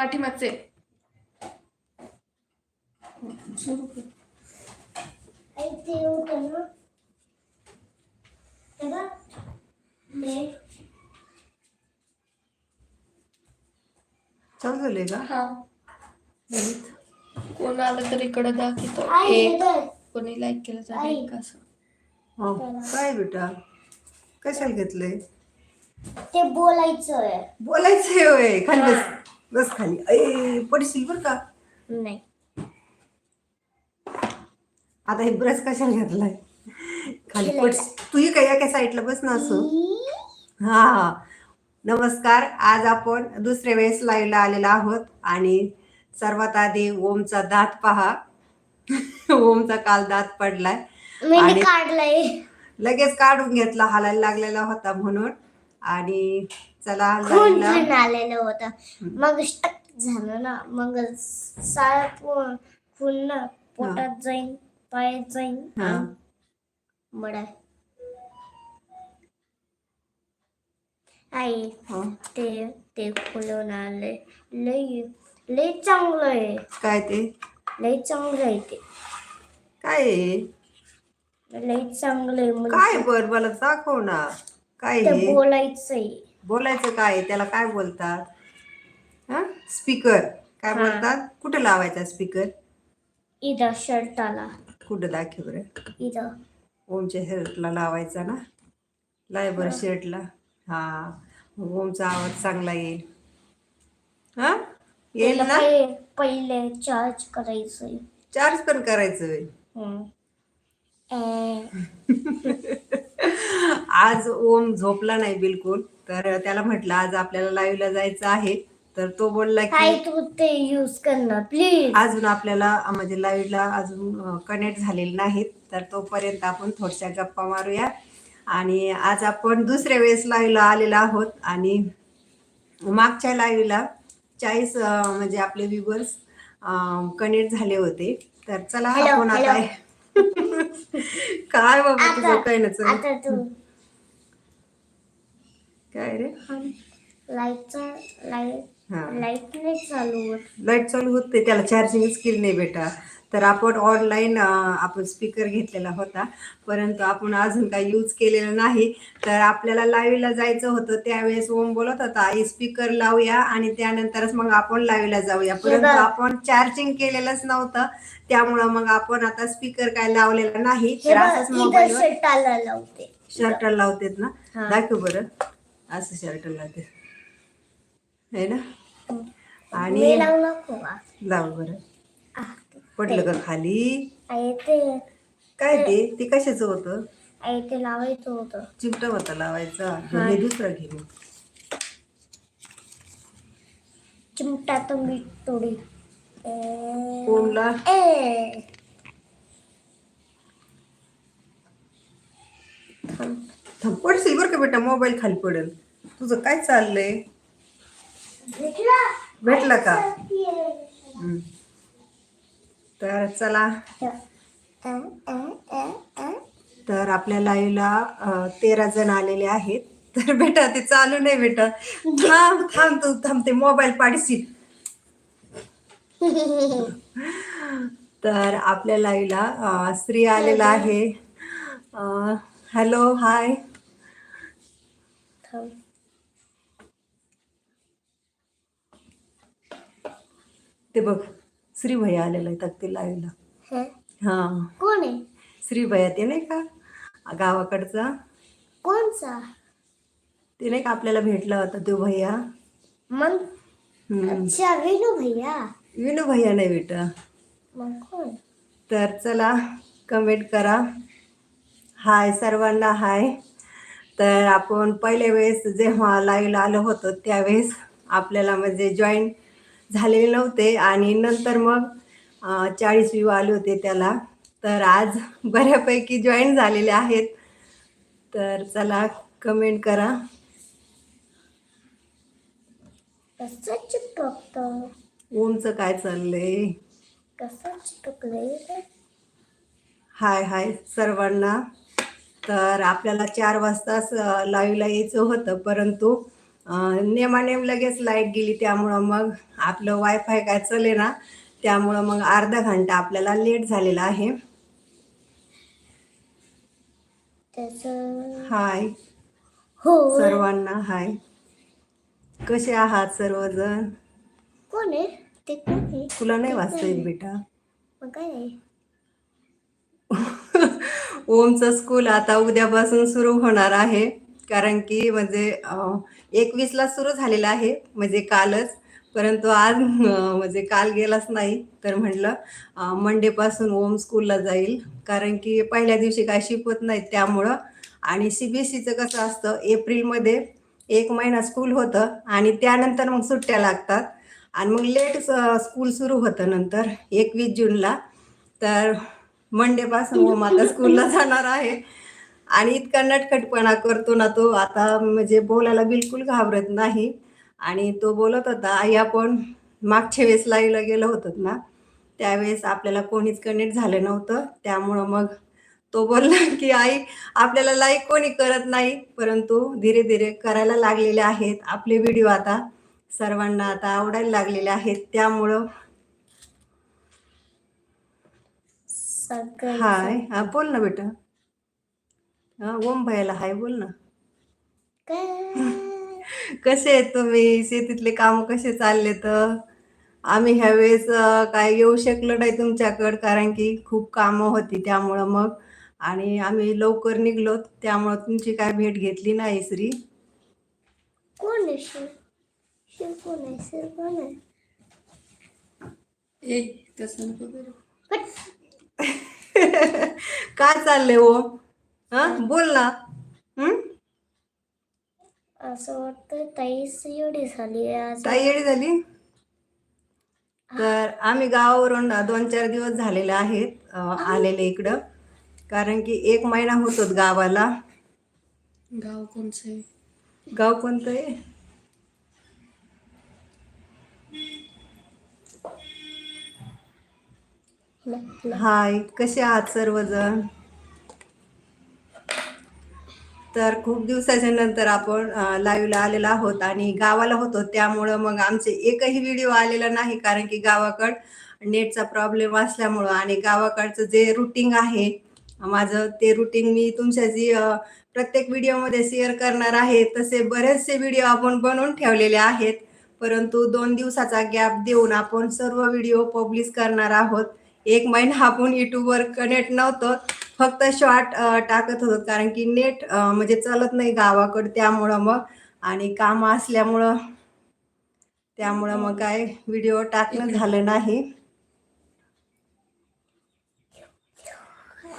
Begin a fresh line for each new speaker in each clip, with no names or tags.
पाठीमागचे.
चालू. झाले का?
हा. कोण आलं तर इकडे दाखवतो एक. कोणी लाईक केलं तर. एक असं.
हो. काय बेटा? कशाला घेतलंय?
ते बोलायचं आहे
बोलायचंय होय खाली बस. बस खाली. ऐ पडशील बर का?
नाही.
आता हे ब्रश कशाला घेतलाय? खाली. पड तू ही काय एका साईडला बस ना असं? हा नमस्कार. आज आपण दुसऱ्या वेळेस लाईव्हला आलेलो आहोत आणि सर्वात आधी ओमचा दात पहा. ओमचा काल दात पडलाय. आणि-
काढलंय.
लगेच काढून घेतला हालायला लागलेला होता म्हणून. आणि चला
खून आलेलं होतं. मग स्टक झालं ना. मग खून खून ना पोटात जाईन पायात जाईन.
हा.
मडा आई
हो.
ते ते फुलून आले. लई लई चांगलं आहे.
काय ते?
लई चांगलं आहे ते.
काय आहे?
लई चांगलं आहे म्हणजे
काय बर? मला दाखव ना. काय हे?
बोलायचं आहे
बोलायचं काय आहे? त्याला काय बोलतात? हा? स्पीकर. काय
हा.
बोलतात? कुठे लावायचा स्पीकर?
इथं शर्टाला.
कुठं दाखव बरं.
इथं.
ओमच्या शर्टला लावायचा ना? लाय बरं शर्टला. हा. मग ओमचा आवाज चांगला येईल. हा? येईल ना?
पहिले पहिले चार्ज करायचंय.
चार्ज पण करायचं.
हम्म. अं,
आज ओम झोपला नाही बिलकुल तर त्याला म्हटलं आज आपल्याला लाईव्हला जायचं आहे. तर तो बोलला
काय
की
तू ते यूज करणार प्लीज
अजून आपल्याला म्हणजे लाईव्हला अजून कनेक्ट झालेले नाहीत. तर तोपर्यंत आपण थोडशा गप्पा मारूया. आणि आज आपण दुसऱ्या वेळेस लाईव्हला आलेलो आहोत. आणि मागच्या लाईव्हला चाळीस म्हणजे आपले व्ह्युअर्स कनेक्ट झाले होते. तर चला आपण आता काय बाबा तुझं
आता
काय रे?
लाईटचा लाइट
हा.
लाइट नाही चालू होत.
लाइट चालू होते त्याला चार्जिंगच केली नाही बेटा तर आपण ऑनलाईन आपण स्पीकर घेतलेला होता. परंतु आपण अजून काही यूज केलेलं नाही. तर आपल्याला लाईव्हला जायचं होतं. त्यावेळेस ओम बोलत होता आई स्पीकर लावूया आणि त्यानंतरच मग आपण लाईव्हला जाऊया. परंतु. आपण चार्जिंग केलेलंच नव्हतं. त्यामुळं मग आपण आता स्पीकर काय लावलेला नाही. तर असंच मोबाईलवर
शर्टाला लावते.
शर्ट लावतेत ना. दाखव बरं. असं शर्ट लावते है ना? आणि
मी लावू नको
लाव बरं. पडलं का खाली? काय ते? ते कशाचं होतं?
ते लावायचं होतं.
चिमटा होता लावायचा. हे. दुसरं घे मग.
चिमटा तर मीठ थोडी ए,
कोणला.
थांब.
थांब, पडशील बरं का बेटा मोबाईल खाली पडेल. तुझं काय चाललंय? भेटला. का? हम्म. तर चला. तर आपल्या लाईव्हला तेरा जण आलेले आहेत. तर बेटा ते चालू नाही बेटा. थांब थांब तू थांब ते मोबाईल पाडशील. तर आपल्या लाईव्हला स्त्री आलेला आहे. हॅलो हाय
थांब.
ते बघ श्री भैया आलेला आहे ते लाईव्हला
हे?
हा.
कोण आहे?
श्री भैया ते नाही का? गावाकडचा.
कोणचा?
ते नाही का आपल्याला भेटला होता तो भैया?
मग. अच्छा विनू भैया.
विनू भैया नाही बेटा
मग कोण?
तर चला कमेंट करा. हाय सर्वांना हाय तर आपण पहिल्या वेळेस जेव्हा लाईव्हला आलो होतो त्यावेळेस आपल्याला म्हणजे जॉईन झालेले नव्हते. आणि नंतर मग चाळीस व्ह्यू आले होते त्याला. तर आज बऱ्यापैकी जॉईन झालेले आहेत. तर चला कमेंट करा. ओमचं काय चाललंय? हाय हाय सर्वांना. तर आपल्याला चार वाजताच लाईव्हला यायचं होतं परंतु नेमानेम लगेच लाइट गेली त्यामुळं मग आपलं वायफाय काय चले ना त्यामुळं मग अर्धा घंटा आपल्याला लेट झालेला आहे. हाय.
हो.
सर्वांना हाय. कसे आहात सर्वजण?
कोण आहे? ते कोण आहे?
तुला नाही वाचता येत बेटा.
मग काय आहे?
ओमचं स्कूल आता उद्यापासून सुरू होणार आहे कारण की म्हणजे एकवीसला सुरू झालेला आहे. म्हणजे कालच. परंतु आज म्हणजे काल गेलाच नाही. तर म्हटलं मंडेपासून ओम स्कूलला जाईल. कारण की पहिल्या दिवशी काय शिकवत नाहीत त्यामुळं आणि सी बी एस सीचं कसं असतं एप्रिलमध्ये एक महिना स्कूल होतं आणि त्यानंतर मग सुट्ट्या लागतात. आणि मग लेट स्कूल सुरू होतं नंतर एकवीस जूनला. तर मंडेपासून ओम आता स्कूलला जाणार आहे. आणि इतका नटखटपणा करतो ना तो आता म्हणजे बोलायला बिलकुल घाबरत नाही. आणि तो बोलत होता आई आपण मागच्या वेळेस लाईव्हला गेलो होतो ना त्यावेळेस आपल्याला कोणीच कनेक्ट झालं नव्हतं. त्यामुळं मग तो बोलला की आई आपल्याला लाईक कोणी करत नाही परंतु धीरे धीरे करायला लागलेले आहेत. आपले व्हिडिओ आता सर्वांना आता आवडायला लागलेले आहेत. त्यामुळं हाय. हा बोल ना बेटा. हा ओम भैयाला हाय बोल ना.
काय?
कसे आहेत तुम्ही? शेतीतले काम कसे चालले तर? आम्ही ह्या वेळेस अं, काय येऊ शकलो नाही तुमच्याकडं कारण की खूप कामं होती त्यामुळं मग. आणि आम्ही लवकर निघलो त्यामुळं तुमची काय भेट घेतली नाही श्री.
कोण आहे शिव? शिव कोण आहे? शिव कोण आहे?
ए तसं.
काय चाललंय ओ हा बोल ना. हं?
असं वाटतं ताईस एवढी झाली आज.
ताई येडी झाली? तर आम्ही गावावरून दोन चार दिवस झालेले आहेत अं, आलेले इकडं. कारण की एक महिना होतोच गावाला.
गाव कोणचं? आहे
गाव कोणतं आहे. हाय कसे आहात सर्वजण? तर खूप दिवसाच्या नंतर आपण लाईव्हला आलेला आहोत आणि गावाला होतो. त्यामुळं मग आमचे एकही व्हिडिओ आलेला नाही कारण की गावाकड नेटचा प्रॉब्लेम असल्यामुळं आणि गावाकडचं जे रुटीन आहे माझं ते रुटीन मी तुमच्याशी प्रत्येक व्हिडिओमध्ये शेअर करणार आहे. तसे बरेचसे व्हिडिओ आपण बनवून ठेवलेले आहेत. परंतु दोन दिवसाचा गॅप देऊन आपण सर्व व्हिडिओ पब्लिश करणार आहोत. एक महिना आपण युट्यूबवर कनेक्ट नव्हतो. फक्त शॉर्ट टाकत होतो. कारण की नेट म्हणजे चालत नाही गावाकडं. त्यामुळं मग आणि काम असल्यामुळं त्यामुळं मग काय व्हिडिओ टाकणं झालं नाही.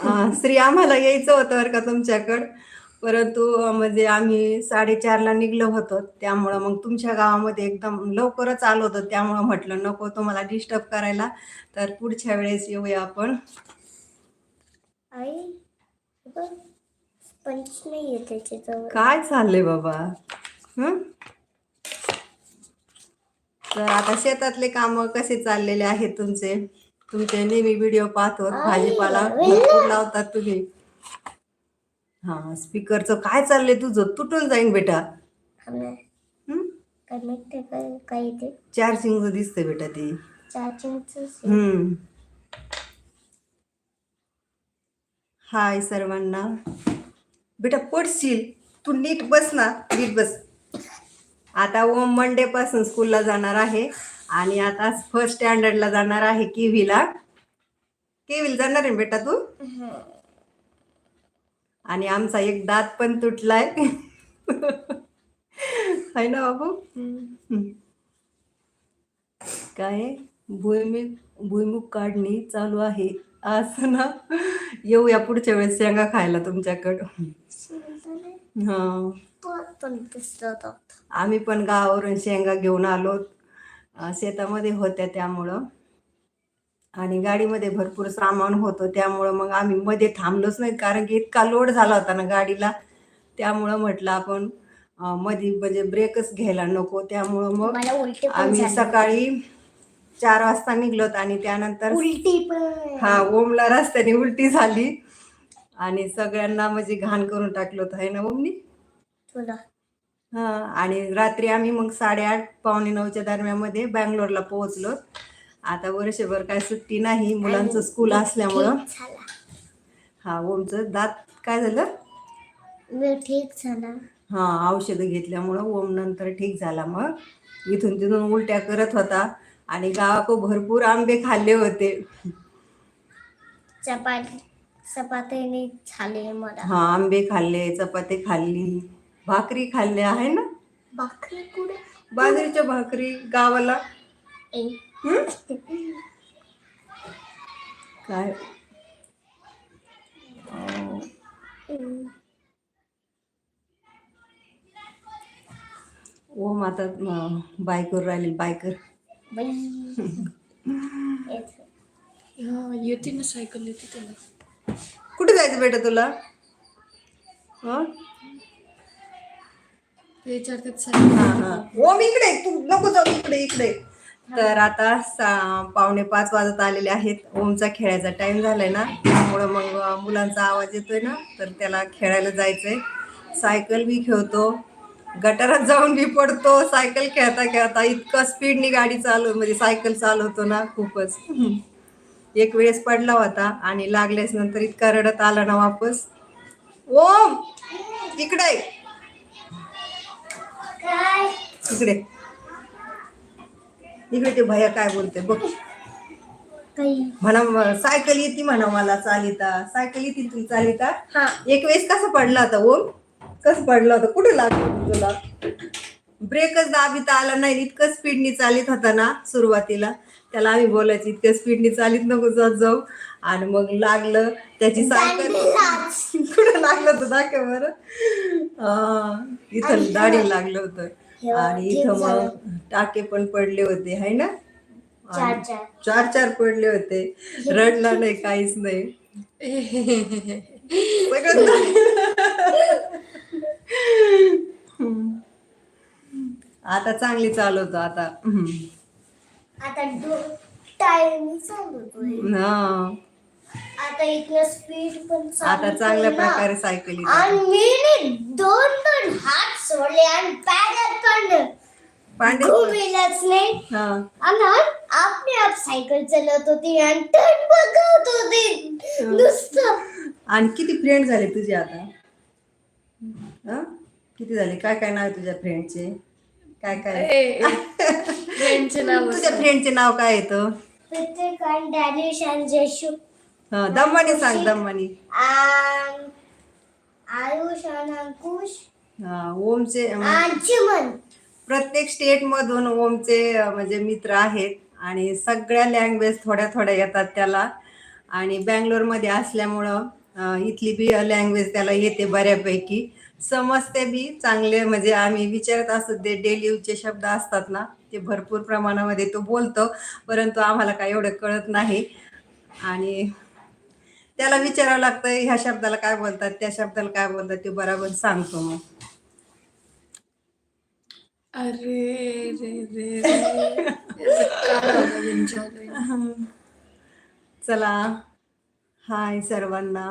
अं, श्री आम्हाला यायचं होतं बरं का तुमच्याकडं. परंतु म्हणजे आम्ही साडेचारला निघलो होतो. त्यामुळं मग तुमच्या गावामध्ये एकदम लवकरच आलो होतो. त्यामुळं म्हटलं नको तुम्हाला डिस्टर्ब करायला. तर पुढच्या वेळेस येऊया आपण.
आई पंच नाही त्याच्याजवळ.
काय चाललंय बाबा? हं? तर आता शेतातले काम कसे चाललेले आहेत तुमचे? तुमचे नेहमी व्हिडिओ पाहतो भाजीपाला भरपूर लावतात तुम्ही. हा स्पीकरचं काय चाललंय तुझं? तुटून जाईन बेटा.
आम्ही
हं?
काय माहिती काय काय ते
चार्जिंगचं दिसतंय बेटा ते.
चार्जिंगच
हम्म हाय सर्वांना. बेटा पडशील. तू नीट बस ना नीट बस. आता ओम मंडेपासून स्कूलला जाणार आहे आणि आता फर्स्ट स्टँडर्डला जाणार आहे केव्हीला. केव्हीला जाणार आहे बेटा तू? आणि आमचा एक दात पण तुटलाय. आहे ना बाबू? काय? भुईमुग भुईमुग काढणी चालू आहे. असं ना. येऊया पुढच्या वेळेस शेंगा खायला तुमच्याकडं. हा. आम्ही पण गावावरून शेंगा घेऊन आलो. शेतामध्ये होत्या त्यामुळं. आणि गाडीमध्ये भरपूर सामान होतं. त्यामुळं मग आम्ही मध्ये थांबलोच नाही. कारण की इतका लोड झाला होता ना गाडीला. त्यामुळं म्हटलं आपण मध्ये म्हणजे ब्रेकच घ्यायला नको. त्यामुळं मग आम्ही. सकाळी चार वाजता निघलोत आणि त्यानंतर
उलटी पण.
हा ओमला रस्त्याने उलटी झाली. आणि सगळ्यांना म्हणजे घाण करून टाकलं होतं. आहे ना ओमनी?
तुला.
हा आणि रात्री आम्ही मग साडेआठ पावणे नऊच्या दरम्यानमध्ये बँगलोरला पोहोचलो. आता वर्षभर काय सुट्टी नाही मुलांचं स्कूल असल्यामुळं. हा ओमचं दात काय झालं?
मी ठीक झाला.
हा औषधं घेतल्यामुळं ओम नंतर ठीक झाला मग. इथून तिथून उलट्या करत होता. आणि गावाको भरपूर आंबे खाल्ले होते.
चपाती चपातीने झाले मला.
हा आंबे खाल्ले चपाती खाल्ली भाकरी खाल्ली आहे ना?
भाकरी कुठे?
बाजरीच्या भाकरी गावाला. हं? काय? अं, आता अं, बायकर राहिली बायकर.
येत.
हा येते ना सायकल येते त्याला.
कुठे जायचं बेटा तुला? हं?
ते विचारतात सायकल
हा, हा. ओम इकडे. तू नको जाऊ इकडे इकडे. तर आता सा- पावणे पाच वाजत आलेले आहेत. ओमचा खेळायचा टाइम झालाय ना. त्यामुळं मग मुलांचा आवाज येतोय ना. तर त्याला खेळायला जायचंय. सायकल बी खेळतो. गटारात जाऊन बी पडतो सायकल खेळता खेळता इतकं स्पीडनी गाडी चालव म्हणजे सायकल चालवतो ना खूपच. एक वेळेस पडला होता आणि लागल्यास नंतर इतका रडत आला ना वापस. ओम! इकडे. इकडे. इकडे ते भैया काय बोलते बघ. म्हणा सायकल येते म्हणा मला चालिता. सायकल येते तुला चालिता.
हा.
एक वेळेस कसं पडला होता ओम? कसं पडला होता. कुठे लागलं होतं तुला? ब्रेकच दाबीता आला नाही इतकं स्पीडनी चालित होता ना सुरुवातीला. त्याला आम्ही बोलायचं इतकं स्पीडनी चालित नको जात जाऊ. आणि मग लागलं त्याची सायकल कुठं लागलं होतं दाखव बरं? इथं दाढी लागलं होतं. आणि इथं मग टाके पण पडले होते है ना?
चार चार.
चार चार पडले होते. रडला नाही काहीच नाही. सगळं आता चांगली चालवतो आता.
आता टाइम
हा.
आता स्पीड पण
आता चांगल्या. प्रकारे सायकल
आणि मी दोन दोन हात सोडले आणि पॅडल पण.
पांडे
घुमेलच नाही.
हा.
आणि आपली आप सायकल चालवत होती आणि टर्न बघत होती. नुसतं.
आणि किती फ्रेंड झाले तुझे आता? हा? किती झाले? काय काय नाव आहे तुझ्या फ्रेंडचे काय काय?
फ्रेंडचे नाव
तुझ्या फ्रेंडचे नाव काय येतं
प्रत्येक आणि डॅनिश आणि जयशू
हा दम्मानी सांग दम्मानी
आणि आयुष आणि अंकुश.
हा ओमचे अं,
आणि चिमन.
प्रत्येक स्टेट मधून ओमचे अं, म्हणजे मित्र आहेत आणि सगळ्या लँग्वेज थोड्या थोड्या येतात त्याला. आणि बँगलोरमध्ये असल्यामुळं इथली बी लँग्वेज त्याला येते बऱ्यापैकी. समजते बी चांगले म्हणजे आम्ही विचारत असतो ते डेली यूजचे शब्द असतात ना ते भरपूर प्रमाणामध्ये तो बोलतो परंतु आम्हाला काय एवढं कळत नाही. आणि त्याला विचारावं लागतं ह्या शब्दाला काय बोलतात त्या शब्दाला काय बोलतात ते बरोबर सांगतो मग.
अरे रे रे रे?
चला. हाय सर्वांना.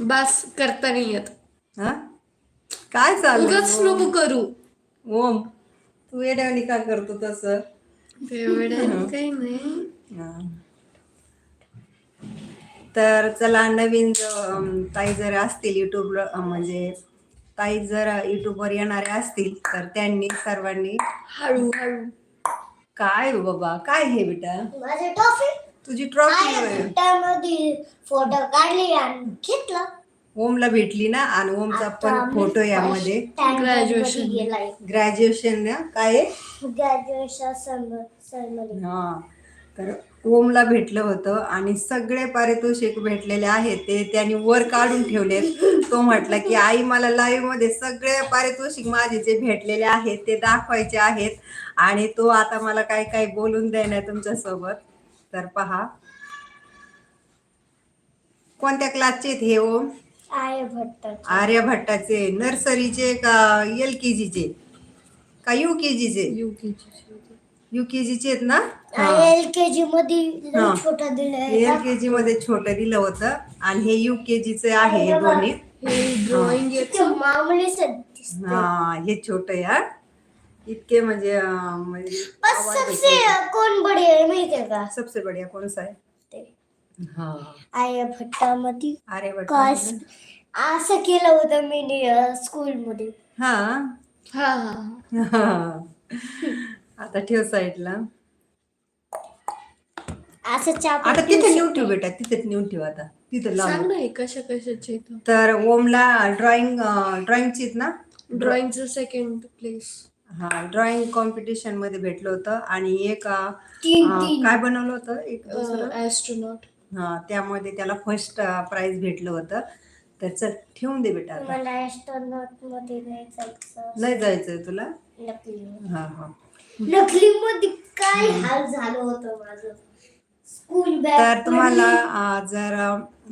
बस करता नाही येत.
हा? काय चालू
उगाच नको करू.
ओम तू येड्यावानी का करतो तसं?
काही नाही.
हा. तर चला नवीन ज- ताई जर असतील युट्यूब म्हणजे ताई जर युट्यूबवर येणारे असतील तर त्यांनी सर्वांनी
हळूहळू
काय हो बाबा? काय हे बेटा?
माझे टॉफी.
तुझी ट्रॉफी
फोटो काढले आणि घेतला.
ओमला भेटली ना आणि ओमचा पण फोटो यामध्ये.
गेलाय.
ग्रॅज्युएशन ना? काय?
ग्रॅज्युएशन सरमध्ये
हा. तर ओमला भेटलं होतं आणि सगळे पारितोषिक भेटलेले आहेत. ते त्यांनी वर काढून ठेवले तो म्हटला की आई मला लाईव्हमध्ये सगळे पारितोषिक माझे जे भेटलेले आहेत ते दाखवायचे आहेत. आणि तो आता मला काय काय बोलून देणार तुमच्यासोबत तर पहा. कोणत्या क्लासचे आहेत हे ओम
आहे भट्ट
आर्यभट्टाचे. नर्सरीचे का एल के जीचे? का यू के जीचे? यू के जीचे आहेत ना?
एल के जी मध्ये. छोटा दिलाय
एल के जी मध्ये छोट दिलं होतं. आणि हे यू के जीचे आहे हे दोन्ही.
हे ड्रॉइंग
हा. हे छोट यार इतके म्हणजे म्हणजे
बस सबसे. कोण आहे माहितीये का?
सबसे बढिया कौन सा है. हा
आर्यभट्टामध्ये
अरे
कास असं केलं होतं मी स्कूल मध्ये
हा?
हा.
आता ठेव साईडला.
असं चाप
आता तिथे नेऊन ठेव बेटा तिथे नेऊन ठेव आता. तिथे
सांग
लावून
ना हे कशा कशाचे
तर ओमला ड्रॉइंग ड्रॉइंगची ना?
ड्रॉइंगचं सेकंड प्लेस
हा ड्रॉइंग कॉम्पिटिशनमध्ये भेटलं होतं आणि एक अं,
तीन
अं,
तीन.
काय बनवलं होतं एक दुसरं?
ऍस्ट्रोनॉट
हा त्यामध्ये त्याला फर्स्ट प्राइज भेटलं होतं. तर चल ठेवून दे बेटा आता.
मला ऍस्ट्रॉनॉटमध्ये नाही जायचं
नाही जायचंय तुला?
नकली
हा हा.
नकली मध्ये काय हाल झालं होतं माझं? स्कूल बॅग
तर तुम्हाला अं, जर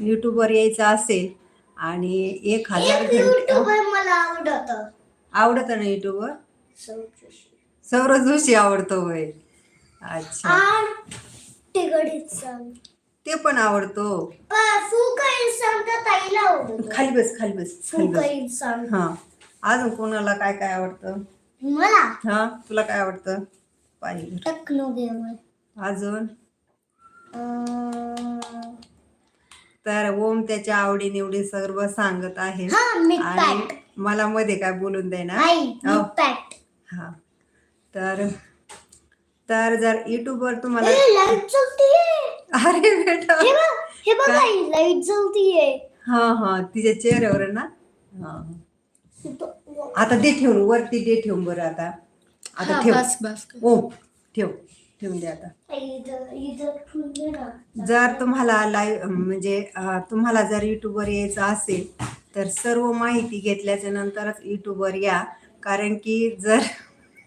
युट्यूबवर यायचं असेल आणि एक हजार घंटे
युट्यूबर मला आवडत.
आवडत ना युट्यूबवर सौरभ जोशी आवडतो वय अच्छा. ते पण आवडतो. खाली बस खाली बस खाली हा. अजून कोणाला काय काय आवडतं?
मला?
हा तुला काय आवडतं? पाहिजे अजून? तर ओम त्याच्या आवडी निवडी सर्व सांगत आहे.
हा
आणि मला मध्ये काय बोलून देणार? हो. तर तर जर युट्यूबवर तुम्हाला
लाइट जलतीये.
अरे बेटा.
हे बघ हे बघ आई लाइट जलतीये.
हा हा तिच्या चेहऱ्यावर ना? हा. आता दे ठेवून वरती दे ठेवून बरं आता. आता ठेव.
बस बस
ओ ठेव ठेवून दे आता. जर तुम्हाला लाईव्ह म्हणजे तुम्हाला जर युट्यूबवर यायचं असेल तर सर्व माहिती घेतल्याच्या नंतरच युट्यूबवर या. कारण की जर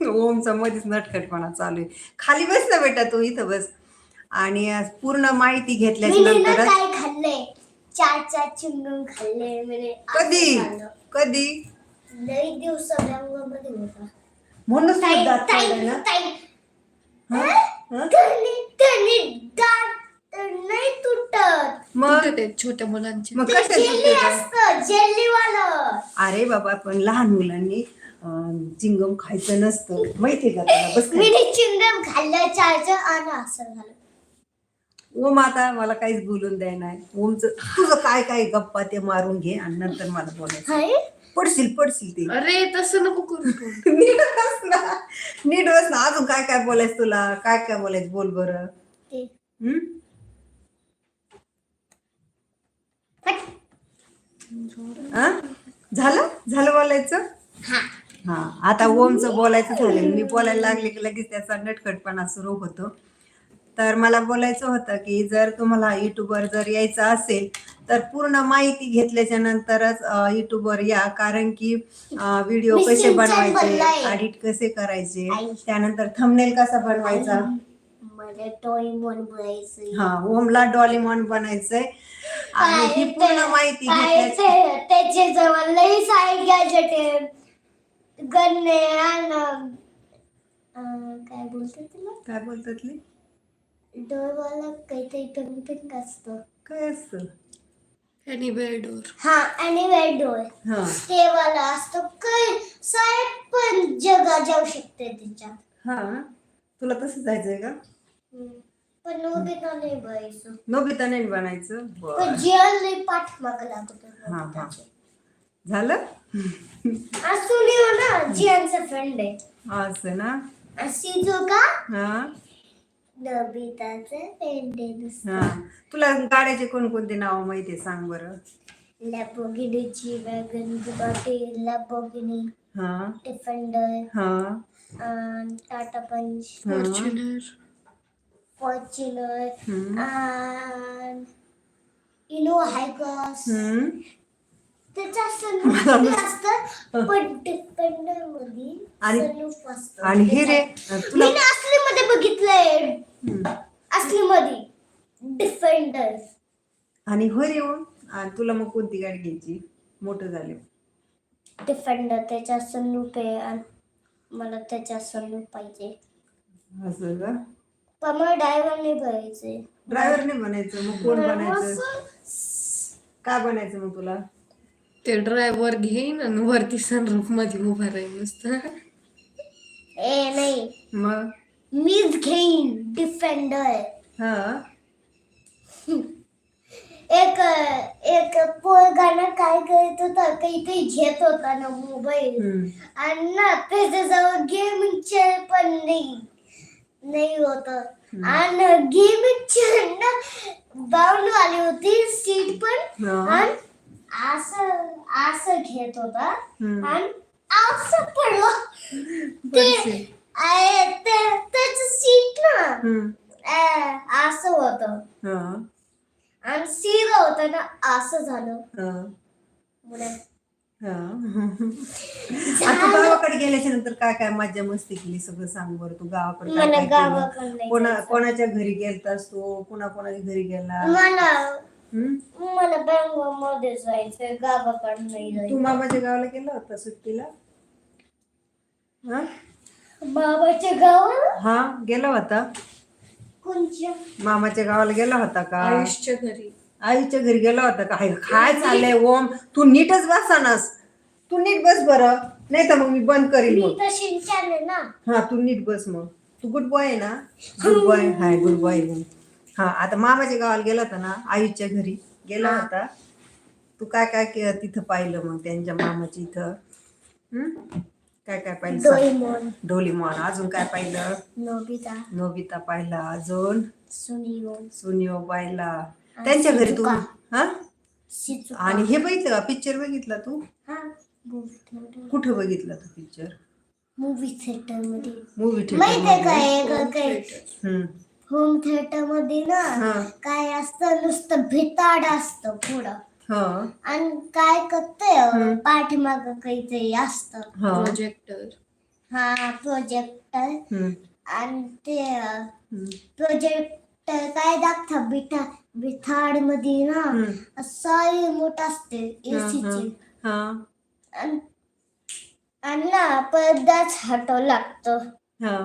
ओमचा मध्येच नटखटपणा चालू आहे. खाली बस ना बेटा तू इथं बस. आणि पूर्ण माहिती घेतल्याच्या
मी ना
नंतरच
काय खाल्लंय चार चार चिंगम खाल्ले म्हणजे
कधी. कधी?
लई दिवसमध्ये होता.
म्हणूनच तुला
ताई
दात
ताई
पडले ना.
ताई.
हं?
त्यांनी त्यांनी दात तर नाही तुटत.
मग?
ते छोट्या मुलांचे.
मग
ते जेली? असतं वालं
अरे बाबा पण लहान मुलांनी चिंगम खायचं नसतं. माहितीये का तुला? बस
मी. चिंगम खाल्लं चारचं आणि असं झालं.
ओम आता मला काहीच बोलून द्याय नाही. ओमचं तुझं काय काय गप्पा ते मारून घे आणि नंतर मला बोलायचं.
हाय.
पडशील पडशील ते.
अरे तसं नको करू. तू.
नीट बस ना. नीट बस ना. अजून काय काय बोलायचं तुला? काय काय बोलायचं बोल बरं.
ते.
हम्म? आ? झालं? झालं बोलायचं?
हा.
हा आता ओमचं बोलायचं झालं मी बोलायला लागले की लगेच त्याचा नटखटपणा सुरू होतो. तर मला बोलायचं होतं की जर तुम्हाला युट्यूबवर जर यायचं असेल तर पूर्ण माहिती घेतल्याच्या नंतरच युट्यूबवर या. कारण की व्हिडिओ कसे बनवायचे. एडिट कसे करायचे. त्यानंतर थंबनेल कसा बनवायचा? हा ओमला डॉलीमॉन बनायचंय. आणि ही पूर्ण माहिती घेतल्याची
त्याचे जवळ लई साईड गॅजेट आणि अं, काय बोलते तुला?
काय बोलतात ली?
डोरवाला काहीतरी पिंक पिंक असतं.
काय असतं?
एनिवेअर डोर
हा आणि डोर
हा.
ते वाला असतं काय? साहेब पण जगा जाऊ शकते त्याच्यात
हा. तुला तसं जायचंय का?
हम्म. पण नोबिता नाही बघायचं.
नोबिता नाही बनायचं? बरं.
पण जियाला पाठमाग लागत
हा हा. झालं?
असू हो ना जियांचा फ्रेंड आहे.
असं ना?
अशी जो का?
हा.
नबिताचं फ्रेंड आहे नुसतं.
हा. तुला गाड्याचे कोणकोणते नाव माहितीये सांग बरं?
लॅम्बोर्गिनीची वॅगन बुगाटी लॅम्बोर्गिनी
हा.
डिफेंडर
हा.
Tata punch
Fortuner
Fortuner
hmm.
Innova Hycross
hmm.
त्याच्या सनरूफ असतं पण डिफेंडरमध्ये
आणि- आणि हे रे. तुला
मी असली मध्ये बघितलंय. असली मध्ये डिफेंडर
आणि होय रे आणि तुला मग कोणती गाडी घ्यायची? मोठं झाले
डिफेंडर त्याच्या सनरूफ आहे मला त्याच्या सनरूफ पाहिजे.
असं का?
पण मला ड्रायव्हर नाही पाहिजे
ड्रायव्हर नाही बनायचं मग कोण बनायचं काय बनायचं मग तुला?
ते ड्रायव्हर घेईन आणि वरती सनरूफमध्ये उभा राहील नुसतं.
ए नाही.
मग?
मीच घेईन डिफेंडर
हा.
एक एक पोरगानं काय करत होता काहीतरी घेत होता ना मोबाईल
हम्म.
आणि ना त्याच्याजवळ गेमिंग चेअर पण नाही. नाही होत. आणि गेमिंग चेअर ना बाउंड वाली होती सीट पण.
हा.
आणि असं असं घेत होता
हम्म.
आणि असं पडलं ते आहे, ते- त्याचं सीट ना
हम्म.
अं, असं होतं
हा.
आणि सीधा होतं ना असं झालं
हा.
पुढे.
हा. आता गावाकडे गेल्याच्यानंतर काय काय मज्जा मस्ती केली सगळं सांग बरं तू गावाकडे काय
मला
काय केलं?
गावाकडे नाही
कोणा
जायचं.
कोणाच्या घरी गेलतास तू कोणा कोणाच्या घरी गेला
मला? मला बँगलोरमध्ये जायचंय गावाकडे नाही
तू
जायचं
मामाच्या गावाला गेला होता सुट्टीला? हा?
बाबाच्या गावाला?
हा गेला होता.
कोणच्या?
मामाच्या गावाला गेला होता का?
आयुषच्या घरी.
आईच्या घरी गेला होता का? हाय, काय चाललंय ओम? तू नीटच बसानास. तू नीट बस बरं. नाही तर मग मी बंद करील
मी
मग
तर शिंचान आहे ना.
हा तू नीट बस मग. तू गुड बॉय आहे ना? Good boy hi good boy हा आता मामाच्या गावाला गेला होता ना आईच्या घरी. गेला
हा.
होता. तू काय काय के- तिथं पाहिलं मग त्यांच्या मामाच्या इथं? हम्म? काय काय पाहिलं? सांग. डोलीमॉन अजून काय पाहिलं?
नोबिता.
नोबिता पाहिला. अजून?
सुनिओन
सुनिओ पाहिला. त्यांच्या घरी तू. हा?
शिजुका.
आणि हे बघितलं का? पिक्चर बघितला तू?
हा मूवी
कुठं बघितला तू पिक्चर
थिएटरमध्ये.
मूवी
माहीत आहे
थिएटर
काय काय?
हम्म
होम थिएटरमध्ये ना
हा.
काय असतं नुसतं भिताड असतं पुढं.
हा.
आणि काय करतंय
हम्म.
पाठीमाग काहीतरी असतं.
हा.
प्रोजेक्टर
हा प्रोजेक्टर
हम्म,
आणि ते
हम्म,
प्रोजेक्टर काय दाखता बिठा बिथाडमध्ये ना
हम्म.
असं रिमोट असते
हा,
एसीची
हा.
आणि आणि ना पडदाच हटव लागतो.
हा.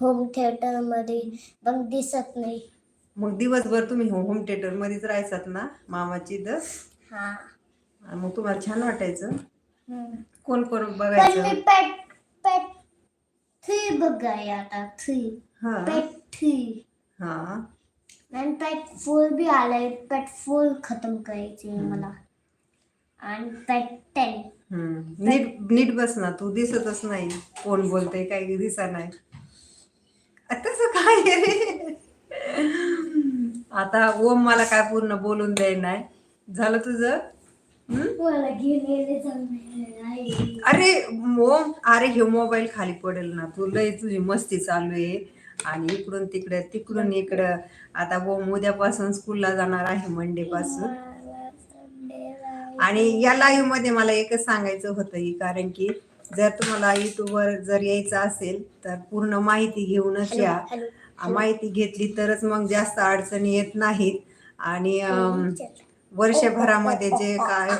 होम थिएटरमध्ये पण दिसत नाही.
मग दिवसभर तुम्ही होम थिएटर मध्येच राहायचात ना मामाची इथं
हा.
मग तुम्हाला छान वाटायचं?
हम्म.
कोण कोण
पण
बघायचं
मी पेट पेट थ्री बघाय आता थ्री
हा.
पेट थ्री
हा.
आणि पेट फोर बी आलाय पेट फोर खतम करायची मला. आणि पेट टेन
हम्म. नीट नीट बस ना तू दिसतच नाही. कोण बोलतय काही दिसा नाही तसं काय रे आता ओम मला काय पूर्ण बोलून नाही. झालं तुझं? अरे ओम अरे हे मोबाईल खाली पडेल ना. तू लय तुझी मस्ती चालू आहे. आणि इकडून तिकडे तिकडून इकडं. आता ओम उद्यापासून स्कूलला जाणार आहे मंडे पासून. आणि या लाईव्हमध्ये मला एकच सांगायचं होतं कारण की जर तुम्हाला युट्यूबवर जर यायचं असेल तर पूर्ण माहिती घेऊनच या. माहिती घेतली तरच मग जास्त अडचणी येत नाहीत. आणि अम, वर्षभरामध्ये जे काय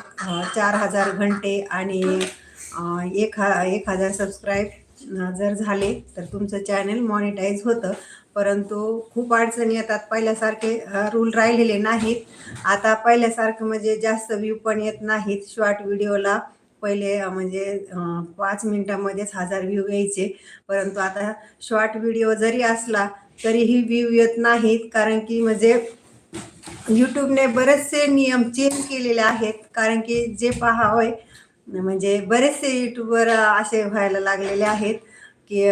चार हजार घंटे आणि एक हा एक हजार सबस्क्राईब जर झाले तर तुमचं चॅनल मॉनिटाईज होतं. परंतु खूप अडचणी येतात. पहिल्यासारखे रूल राहिलेले नाहीत. आता पहिल्यासारखं म्हणजे जास्त व्ह्यू पण येत नाहीत. शॉर्ट व्हिडिओला पहिले म्हणजे पाच मिनिटामध्येच हजार व्ह्यू यायचे. परंतु आता शॉर्ट व्हिडिओ जरी असला तरीही व्ह्यू येत नाहीत. कारण की म्हणजे यूट्यूबने बरेचसे नियम चेंज केलेले आहेत. कारण की जे पहावंय म्हणजे बरेचसे यूट्यूबवर असे व्हायला लागलेले आहेत की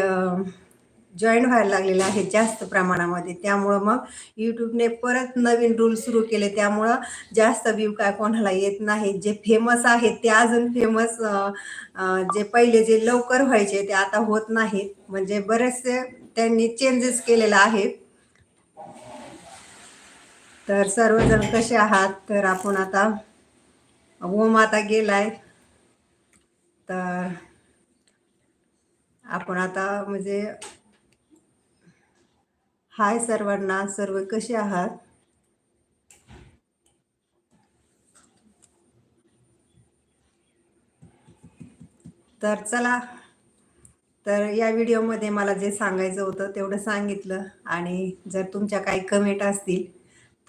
जॉईन व्हायला लागलेले आहेत जास्त प्रमाणामध्ये. त्यामुळं मग यूट्यूबने परत नवीन रूल सुरू केले. त्यामुळं जास्त व्ह्यू काय कोणाला येत नाही जे फेमस आहेत ते अजून फेमस जे पहिले जे लवकर व्हायचे ते आता होत नाहीत. म्हणजे बरेचसे त्यांनी चेंजेस केलेले आहेत. तर सर्वजण कसे आहात? तर आपण आता ओम आता गेलाय. तर आपण आता म्हणजे हाय सर्वांना सर्व कसे आहात? तर चला तर या व्हिडिओमध्ये मला जे सांगायचं होतं तेवढं सांगितलं. आणि जर तुमच्या काही कमेंट असतील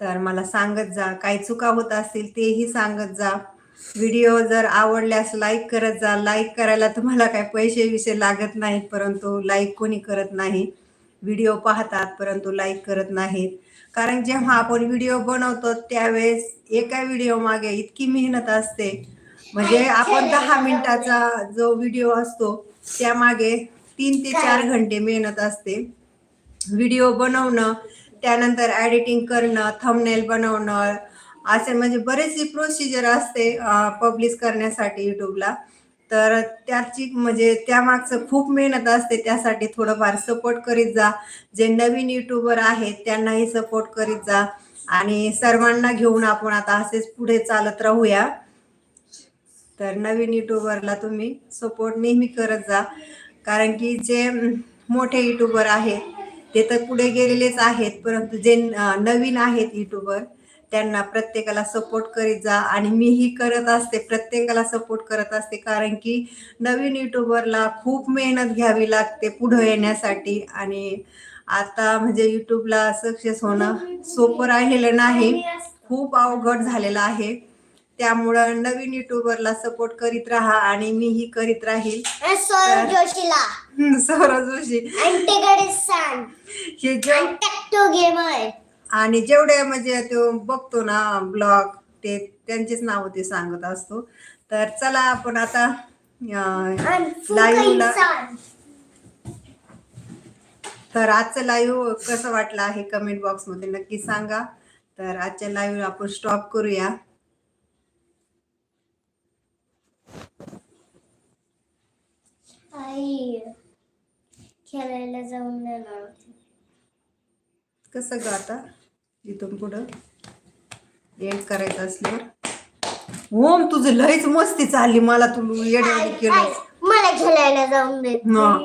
तर मला सांगत जा. काही चुका होत असतील तेही सांगत जा. व्हिडिओ जर आवडल्यास लाईक करत जा. लाईक करायला तुम्हाला काय पैसे विषय लागत नाहीत परंतु लाईक कोणी करत नाही. व्हिडिओ पाहतात परंतु लाईक करत नाहीत. कारण जेव्हा आपण व्हिडिओ बनवतो त्यावेळेस एका व्हिडिओ मागे इतकी मेहनत असते. म्हणजे आपण दहा मिनिटाचा जो व्हिडिओ असतो त्यामागे तीन ते चार घंटे मेहनत असते. व्हिडिओ बनवणं त्यानंतर एडिटिंग करणं थंबनेल बनवणं असे म्हणजे बरेचशी प्रोसिजर असते पब्लिश करण्यासाठी यूट्यूबला तर त्याची म्हणजे त्यामागचं खूप मेहनत असते त्यासाठी थोडंफार सपोर्ट करीत जा. जे नवीन युट्यूबर आहेत त्यांनाही सपोर्ट करीत जा. आणि सर्वांना घेऊन आपण आता असेच पुढे चालत राहूया. तर नवीन युट्यूबरला तुम्ही सपोर्ट नेहमी करत जा. कारण की जे मोठे युट्यूबर आहेत ते तर पुढे गेलेलेच आहेत. परंतु जे नवीन आहेत युट्यूबर त्यांना प्रत्येकाला सपोर्ट करीत जा. आणि मीही करत असते प्रत्येकाला सपोर्ट करत असते. कारण की नवीन युट्यूबरला खूप मेहनत घ्यावी लागते पुढं येण्यासाठी. आणि आता म्हणजे युट्यूबला सक्सेस होणं सोपं राहिलेलं नाही. खूप अवघड झालेलं आहे. त्यामुळं नवीन युट्यूबरला सपोर्ट करीत राहा आणि मीही करीत राहील.
सौरभ जोशीला.
सौरभ जोशी. हे
गेमर.
आणि जेवढे म्हणजे तो बघतो ना ब्लॉग ते त्यांचेच नाव ते सांगत असतो. तर चला आपण आता लाईव्हला तर आजचं लाईव्ह कसं वाटलं आहे कमेंट बॉक्समध्ये नक्की सांगा. तर आजच्या लाईव्ह आपण स्टॉप करूया.
आई खेळायला जाऊन देणार होती.
कसं ग आता? इथून पुढं? एंड करायचं असल्यावर? ओम तुझं लयच मस्ती चालली मला तू
आई,
केलं
मला खेळायला जाऊन दे
हा.